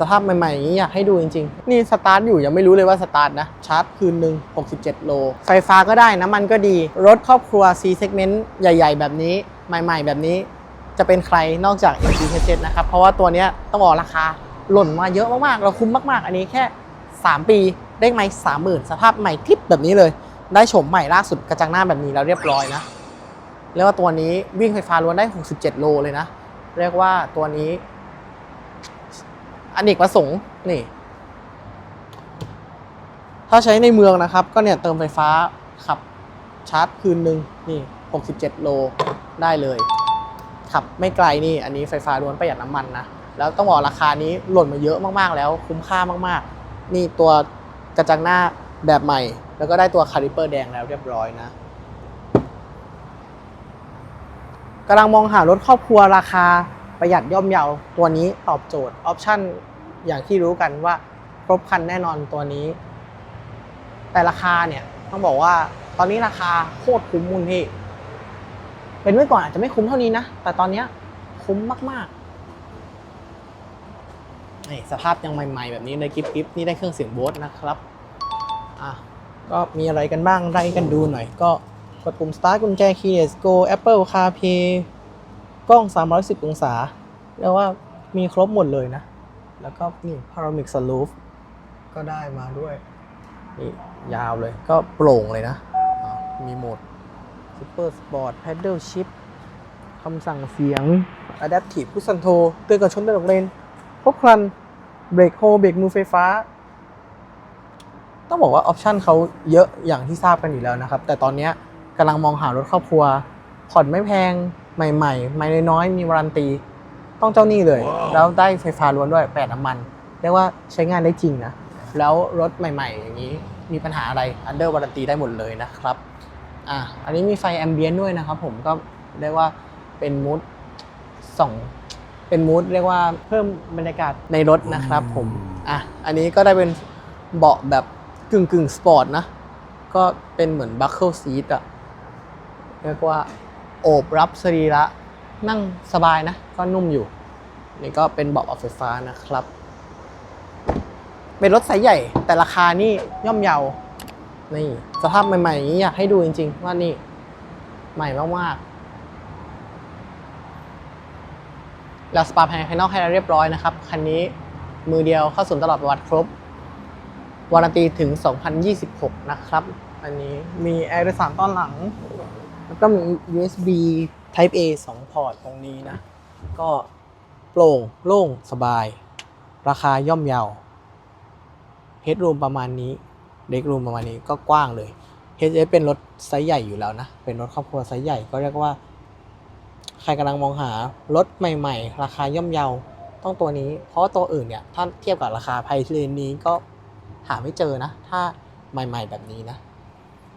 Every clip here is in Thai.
สภาพใหม่ๆอย่างนี้อยากให้ดูจริงๆ นี่สตาร์ทอยู่ยังไม่รู้เลยว่าสตาร์ทนะ ชาร์จคืนหนึ่ง67 โล ไฟฟ้าก็ได้น้ำมันก็ดี รถครอบครัว C segment ใหญ่ ๆ แบบนี้ ใหม่ ๆ แบบนี้ จะเป็นใครนอกจาก MG h นะครับ เพราะว่าตัวนี้ต้องบอกราคาหล่นมาเยอะมากๆ เราคุ้มมากๆ อันนี้แค่ 3 ปีได้ไหมสามหมื่นสภาพใหม่ทิปแบบนี้เลย ได้โฉมใหม่ล่าสุดกระจังหน้าแบบนี้แล้วเรียบร้อยนะเรียกว่าตัวนี้วิ่งไฟฟ้าล้วนได้ 67 โลเลยนะ เรียกว่าตัวนี้ อเนกประสงค์นี่ ถ้าใช้ในเมืองนะครับ ก็เนี่ยเติมไฟฟ้าขับชาร์จคืนหนึ่งนี่ 67 โลได้เลยขับไม่ไกลนี่อันนี้ไฟฟ้าล้วนประหยัดน้ำมันนะ แล้วต้องบอกราคานี้หล่นมาเยอะมากๆแล้ว คุ้มค่ามากๆ นี่ตัวกระจังหน้าแบบใหม่ แล้วก็ได้ตัวคาลิเปอร์แดงแล้วเรียบร้อยนะกำลังมองหารถครอบครัวราคาประหยัดย่อมเยาตัวนี้ตอบโจทย์ออปชั่น อย่างที่รู้กันว่าครบคันแน่นอนตัวนี้ แต่ราคาเนี่ยต้องบอกว่าตอนนี้ราคาโคตรคุ้มมุนพี่ เป็นเมื่อก่อนอาจจะไม่คุ้มเท่านี้นะ แต่ตอนเนี้ยคุ้มมากๆนี่สภาพยังใหม่ ๆ แบบนี้เลยกิฟกิฟนี่ได้เครื่องเสียงโบสนะครับอะก็มีอะไรกันบ้างไล่กันดูหน่อย ก็กดปุ่ม start กุญแจ keyless go Apple CarPlay กล้อง 310 องศาเรียกว่ามีครบหมดเลยนะ แล้วก็นี่ panoramic sunroof ก็ได้มาด้วยนี่ยาวเลยก็โปร่งเลยนะ มีโหมด Super Sport Paddle Shift คำสั่งเสียง Adaptive Cruise Control เตือนก่อนชนเตือนหลบเลนครบครันเบรกโฮเบรกมือไฟฟ้า ต้องบอกว่าออปชันเขาเยอะอย่างที่ทราบกันอยู่แล้วนะครับ แต่ตอนนี้กำลังมองหารถครอบครัว ผ่อนไม่แพงใหม่ ๆ ไม่น้อยๆมีวารันตี ต้องเจ้านี่เลย แล้วได้ไฟฟ้าล้วนด้วยแปดน้ำมันเรียกว่าใช้งานได้จริงนะ แล้วรถใหม่ ๆ อย่างนี้มีปัญหาอะไรอันเดอร์วารันตีได้หมดเลยนะครับอะอันนี้มีไฟแอมเบียนด้วยนะครับผมก็เรียกว่าเป็นมูดสองเป็นมูดเรียกว่าเพิ่มบรรยากาศในรถนะครับผมอะอันนี้ก็ได้เป็นเบาะแบบกึ่งกึ่งสปอร์ตนะ ก็เป็นเหมือนบัคเกิลซีทอะเรียกว่าโอบรับสรีระ นั่งสบายนะ ก็นุ่มอยู่ นี่ก็เป็นเบาะไฟฟ้านะครับ เป็นรถไซส์ใหญ่ แต่ราคานี่ย่อมเยา นี่ สภาพใหม่ๆอย่างนี้อยากให้ดูจริง ๆ ว่านี่ ใหม่มากๆแล้วสปาภายในภายนอกให้เราเรียบร้อยนะครับ คันนี้มือเดียวเข้าศูนย์ตลอดประวัติครบวารันตีถึง 2026 นะครับ อันนี้มีแอร์โดยสารตอนหลัง แล้วก็มี USB Type A 2 พอร์ตตรงนี้นะ ก็โปร่งโล่งสบาย ราคาย่อมเยาเฮดรูมประมาณนี้เด็กรูมประมาณนี้ก็กว้างเลย HS เป็นรถไซส์ใหญ่อยู่แล้วนะ เป็นรถครอบครัวไซส์ใหญ่ก็เรียกว่า ใครกำลังมองหารถใหม่ ๆ ราคาย่อมเยาต้องตัวนี้ เพราะตัวอื่นเนี่ย ถ้าเทียบกับราคาไพเรนนี้ก็หาไม่เจอนะ ถ้าใหม่ ๆ แบบนี้นะ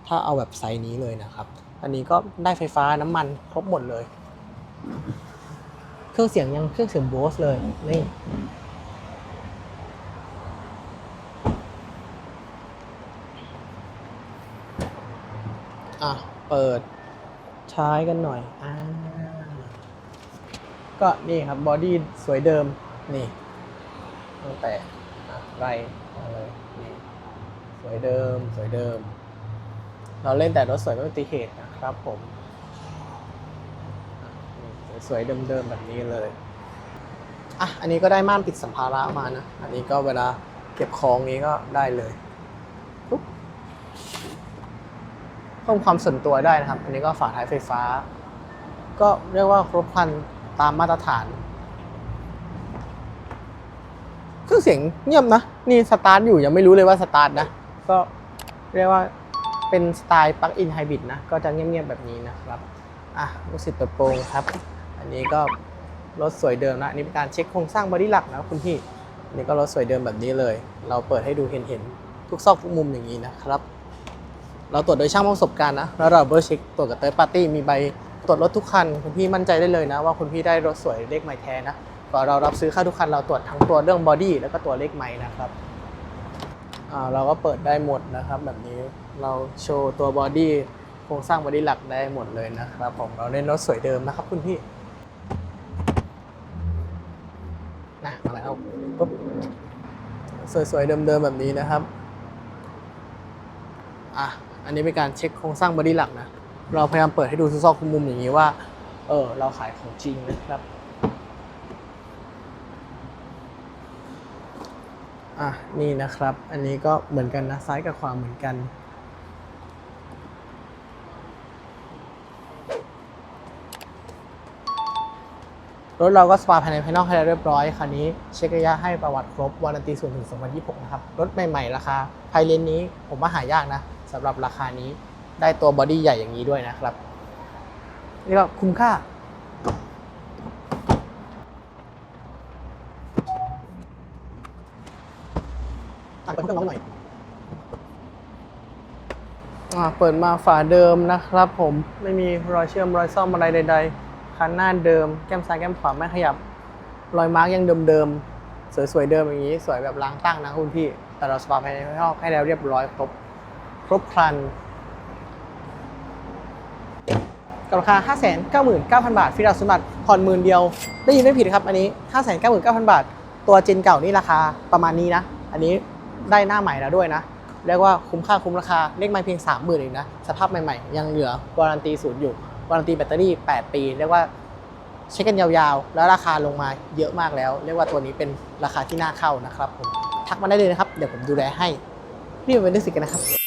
ถ้าเอาแบบไซส์นี้เลยนะครับ อันนี้ก็ได้ไฟฟ้าน้ำมันครบหมดเลย เครื่องเสียงยังเครื่องเสียงโบสเลยนี่อะ เปิดใช้กันหน่อยอ่าก็นี่ครับบอดี้สวยเดิม นี่ตั้งแต่อะไรเอาเลยนี่สวยเดิม สวยเดิม เราเล่นแต่รถสวยไม่อุบัติเหตุนะครับผมสวยๆเดิมๆแบบนี้เลยอะอันนี้ก็ได้ม่านปิดสัมภาระมานะ อันนี้ก็เวลาเก็บของนี้ก็ได้เลยปุ๊บเพิ่มความส่วนตัวได้นะครับ อันนี้ก็ฝาท้ายไฟฟ้า ก็เรียกว่าครบครันตามมาตรฐาน เครื่องเสียงเงียบนะ นี่สตาร์ทอยู่ยังไม่รู้เลยว่าสตาร์ทนะ ก็เรียกว่า เป็นสไตล์ปลั๊กอินไฮบริดนะ ก็จะเงียบๆแบบนี้นะครับ อะลูกศิษย์ตัวโปรงครับ อันนี้ก็รถสวยเดิมนะ อันนี้เป็นการเช็คโครงสร้างบอดี้หลักนะคุณพี่อันนี้ก็รถสวยเดิมแบบนี้เลย เราเปิดให้ดูเห็นๆ ทุกซอกทุกมุมอย่างนี้นะครับ เราตรวจโดยช่างประสบการณ์นะ แล้วเราเบอร์เช็คตรวจกับเตอร์ปาร์ตี้ มีใบตรวจรถทุกคัน คุณพี่มั่นใจได้เลยนะ ว่าคุณพี่ได้รถสวยเลขไมล์แท้นะก่อนเรารับซื้อค่าทุกคันเราตรวจทั้งตัวเรื่องบอดี้แล้วก็ตัวเลขไมล์นะครับ เราก็เปิดได้หมดนะครับ แบบนี้เราโชว์ตัวบอดี้โครงสร้างบอดี้หลักได้หมดเลยนะครับผมเราเล่นรถสวยเดิมนะครับคุณพี่นะมาแล้วปุ๊บสวยๆเดิมๆแบบนี้นะครับอะอันนี้เป็นการเช็คโครงสร้างบอดี้หลักนะเราพยายามเปิดให้ดูทุกซอกทุกมุมอย่างนี้ว่าเออเราขายของจริงนะครับ อะนี่นะครับ อันนี้ก็เหมือนกันนะซ้ายกับขวาเหมือนกัน รถเราก็สปาภายในภายนอกให้เรียบร้อยคันนี้เช็คระยะให้ประวัติครบวารันตีส่วนถึง2026นะครับ รถใหม่ๆ ราคาไพเลนนี้ผมว่าหายากนะสำหรับราคานี้ได้ตัวบอดี้ใหญ่อย่างนี้ด้วยนะครับนี่ก็คุ้มค่า ตัดเปิดเครื่องร้อนหน่อยอ่าเปิดมาฝาเดิมนะครับผมไม่มีรอยเชื่อมรอยซ่อมอะไรใด ๆ คันหน้าเดิม แก้มซ้ายแก้มขวาไม่ขยับ รอยมาร์กยังเดิมๆสวยๆเดิมอย่างนี้ สวยแบบล้างตั้งนะคุณพี่ แต่เราสปาภายในภายนอกให้แล้วเรียบร้อยครบครบครันกับราคา 599,000 บาทฟิลาสมบัติผ่อนหมื่นเดียว ได้ยินไม่ผิดครับ อันนี้ 599,000 บาท ตัวเจนเก่านี่ราคาประมาณนี้นะ อันนี้ ได้หน้าใหม่แล้วด้วยนะเรียกว่าคุ้มค่าคุ้มราคาเลขไม่เพียง 30,000เองนะสภาพใหม่ๆ ยังเหลือวารันตีศูนย์อยู่วารันตีแบตเตอรี่ 8 ปีเรียกว่าเช็คกันยาวๆ แล้วราคาลงมาเยอะมากแล้ว เรียกว่าตัวนี้เป็นราคาที่น่าเข้านะครับผมทักมาได้เลยนะครับ เดี๋ยวผมดูแลให้ นี่เป็นเรื่องสิกันนะครับ